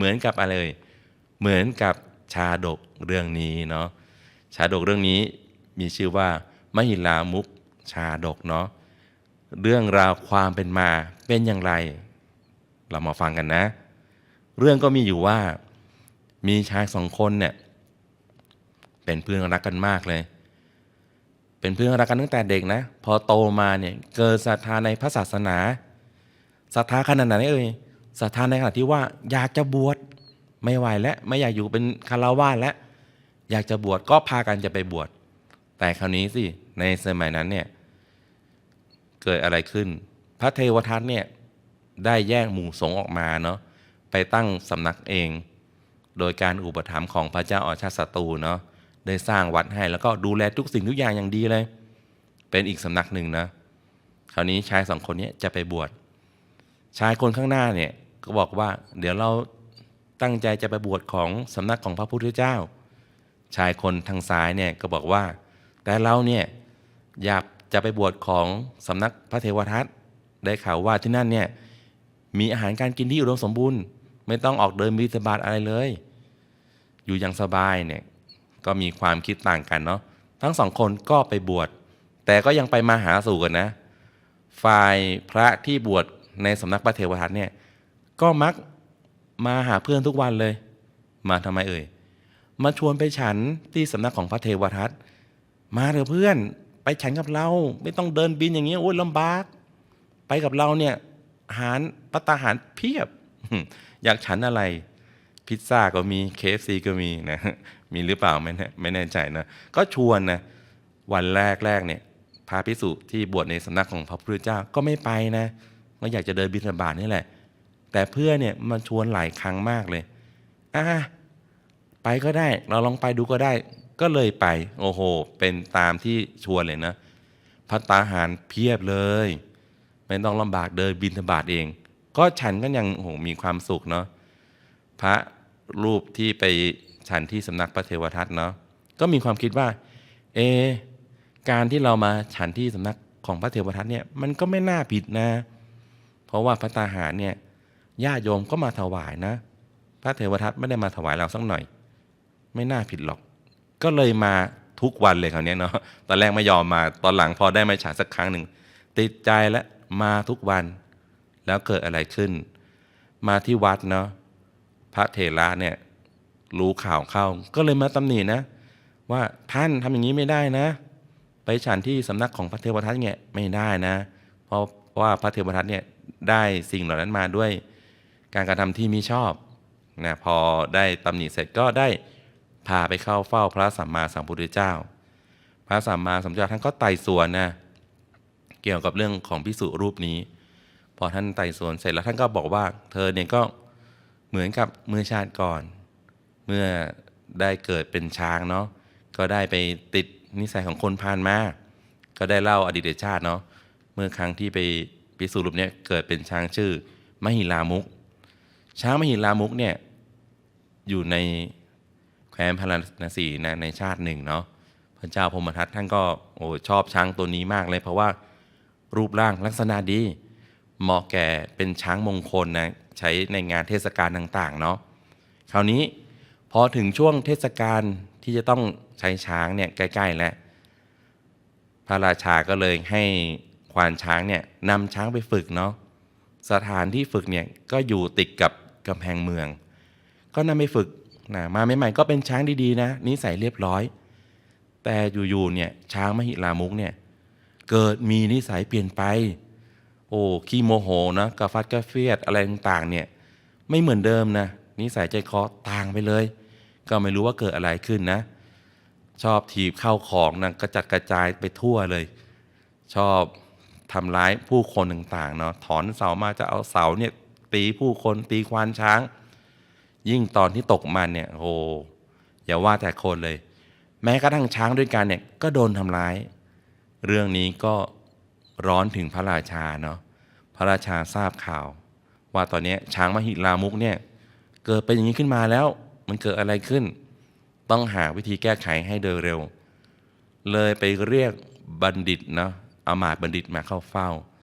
เหมือนกับอะไรเอ่ยเหมือนกับชาดกเรื่องนี้เนาะชาดกเรื่องนี้มีชื่อว่ามหิลามุกชาดกเนาะเรื่องราวความเป็นมาเป็นอย่างไร เรามาฟังกันนะ เรื่องก็มีอยู่ว่ามีชายสองคนเนี่ยเป็นเพื่อนรักกันมากเลย เป็นเพื่อนรักกันตั้งแต่เด็กนะ พอโตมาเนี่ยเกิดศรัทธาในพระศาสนาศรัทธาขนาดไหนเอ่ย ศรัทธาในขณะที่ว่าอยากจะบวชไม่ไหวแล้วไม่อยากอยู่เป็นคารวาสแล้วอยากจะบวชก็พากันจะไปบวชแต่คราวนี้สิในสมัยนั้นเนี่ยเกิดอะไรขึ้น พระเทวทัตเนี่ยได้แยกหมู่สงฆ์ออกมาเนาะไปตั้งสำนักเอง โดยการอุปถัมภ์ของพระเจ้าอาชาติศัตรูเนาะได้สร้างวัดให้แล้วก็ดูแลทุกสิ่งทุกอย่างอย่างดีเลย เป็นอีกสำนักหนึ่งนะคราวนี้ชายสองคนนี้จะไปบวช ชายคนข้างหน้าเนี่ยก็บอกว่า เดี๋ยวเราตั้งใจจะไปบวชของสำนักของพระพุทธเจ้า ชายคนทางซ้ายเนี่ยก็บอกว่า แต่เราเนี่ยอยากจะไปบวชของสำนักพระเทวทัตได้ข่าวว่าที่นั่นเนี่ยมีอาหารการกินที่อุดมสมบูรณ์ ไม่ต้องออกเดินบิณฑบาตอะไรเลย อยู่อย่างสบายเนี่ยก็มีความคิดต่างกันเนาะทั้งสองคนก็ไปบวชแต่ก็ยังไปมาหาสู่กันนะ ฝ่ายพระที่บวช ในสำนักพระเทวทัตเนี่ยก็มักมาหาเพื่อนทุกวันเลย มาทำไมเอ่ยมาชวนไปฉันที่สำนักของพระเทวทัตมาเถอะเพื่อนไปฉันกับเรา ไม่ต้องเดินบินอย่างนี้โอ้ยลำบาก ไปกับเราเนี่ยอาหารปัตตาหารเพียบ อยากฉันอะไร พิซซ่าก็มี KFC ก็มีนะมีหรือเปล่าไม่แน่ไม่แน่ใจนะก็ชวนนะวันแรกแรกเนี่ยพระพิสุที่บวชในสำนักของพระพุทธเจ้าก็ไม่ไปนะ ก็อยากจะเดินบิณฑบาตนี่แหละ แต่เพื่อนเนี่ยมันชวนหลายครั้งมากเลยอะไปก็ได้ เราลองไปดูก็ได้ ก็เลยไป โอ้โห เป็นตามที่ชวนเลยนะพัตตาหารเพียบเลย ไม่ต้องลำบากเดินบิณฑบาตเอง ก็ฉันก็ยังโอ้โหมีความสุขเนาะพระรูปที่ไปฉันที่สำนักพระเทวทัตเนาะก็มีความคิดว่า เอ การที่เรามาฉันที่สำนักของพระเทวทัตเนี่ยมันก็ไม่น่าผิดนะ เพราะว่าพระตาหารเนี่ยญาติโยมก็มาถวายนะ พระเทวทัตไม่ได้มาถวายเราสักหน่อย ไม่น่าผิดหรอก ก็เลยมาทุกวันเลยคราวนี้เนาะตอนแรกไม่ยอมมาตอนหลังพอได้มาฉันสักครั้งหนึ่งติดใจและมาทุกวัน แล้วเกิดอะไรขึ้น มาที่วัดเนาะพระเถระเนี่ยรู้ข่าวเข้า ก็เลยมาตำหนินะ ว่าท่านทำอย่างนี้ไม่ได้นะ ไปฉันที่สำนักของพระเทวทัตเนี่ยไม่ได้นะ เพราะว่าพระเทวทัตเนี่ย ได้สิ่งเหล่านั้นมาด้วยการกระทำที่มิชอบนะพอได้ตำหนิเสร็จก็ได้พาไปเข้าเฝ้าพระสัมมาสัมพุทธเจ้า พระสัมมาสัมพุทธเจ้าท่านก็ไต่สวนนะเกี่ยวกับเรื่องของพิสุรูปนี้ พอท่านไต่สวนเสร็จแล้วท่านก็บอกว่า เธอเนี่ยก็เหมือนกับเมื่อชาติก่อน เมื่อได้เกิดเป็นช้างเนาะก็ได้ไปติดนิสัยของคนพานมาก็ได้เล่าอดีตชาติเนาะเมื่อครั้งที่ไป พิสูจน์รูปนี้เกิดเป็นช้างชื่อมหิลามุก ช้างมหิลามุกเนี่ยอยู่ในแคว้นพาราณสีนะในชาติหนึ่งเนาะพระเจ้าพรหมทัตท่านก็โอ้ชอบช้างตัวนี้มากเลยเพราะว่ารูปร่างลักษณะดี เหมาะแก่เป็นช้างมงคลนะใช้ในงานเทศกาลต่างๆเนาะคราวนี้พอถึงช่วงเทศกาลที่จะต้องใช้ช้างเนี่ยใกล้ ๆ แล้วพระราชาก็เลยให้ ควานช้างเนี่ยนำช้างไปฝึกเนาะสถานที่ฝึกเนี่ยก็อยู่ติดกับกำแพงเมือง ก็นำไปฝึกนะมาใหม่ๆก็เป็นช้างดีๆนะนิสัยเรียบร้อย แต่อยู่ๆเนี่ยช้างมหิลามุกเนี่ยเกิดมีนิสัยเปลี่ยนไป โอ้ขี้โมโหนะกระฟัดกระเฟียดอะไรต่างๆเนี่ยไม่เหมือนเดิมนะนิสัยใจคอต่างไปเลย ก็ไม่รู้ว่าเกิดอะไรขึ้นนะ ชอบถีบเข้าของนะกระจัดกระจายไปทั่วเลย ชอบ ทำร้ายผู้คนต่างๆเนาะถอนเสามาจะเอาเสาเนี่ยตีผู้คนตีควานช้าง ยิ่งตอนที่ตกมันเนี่ยโอ้อย่าว่าแต่คนเลย แม้กระทั่งช้างด้วยกันเนี่ยก็โดนทำร้าย เรื่องนี้ก็ร้อนถึงพระราชาเนาะพระราชาทราบข่าว ว่าตอนนี้ช้างมหิลามุกเนี่ยเกิดเป็นอย่างนี้ขึ้นมาแล้ว มันเกิดอะไรขึ้น ต้องหาวิธีแก้ไขให้โดยเร็ว เลยไปเรียกบัณฑิตเนาะ อามาตย์บัณฑิตมาเข้าเฝ้า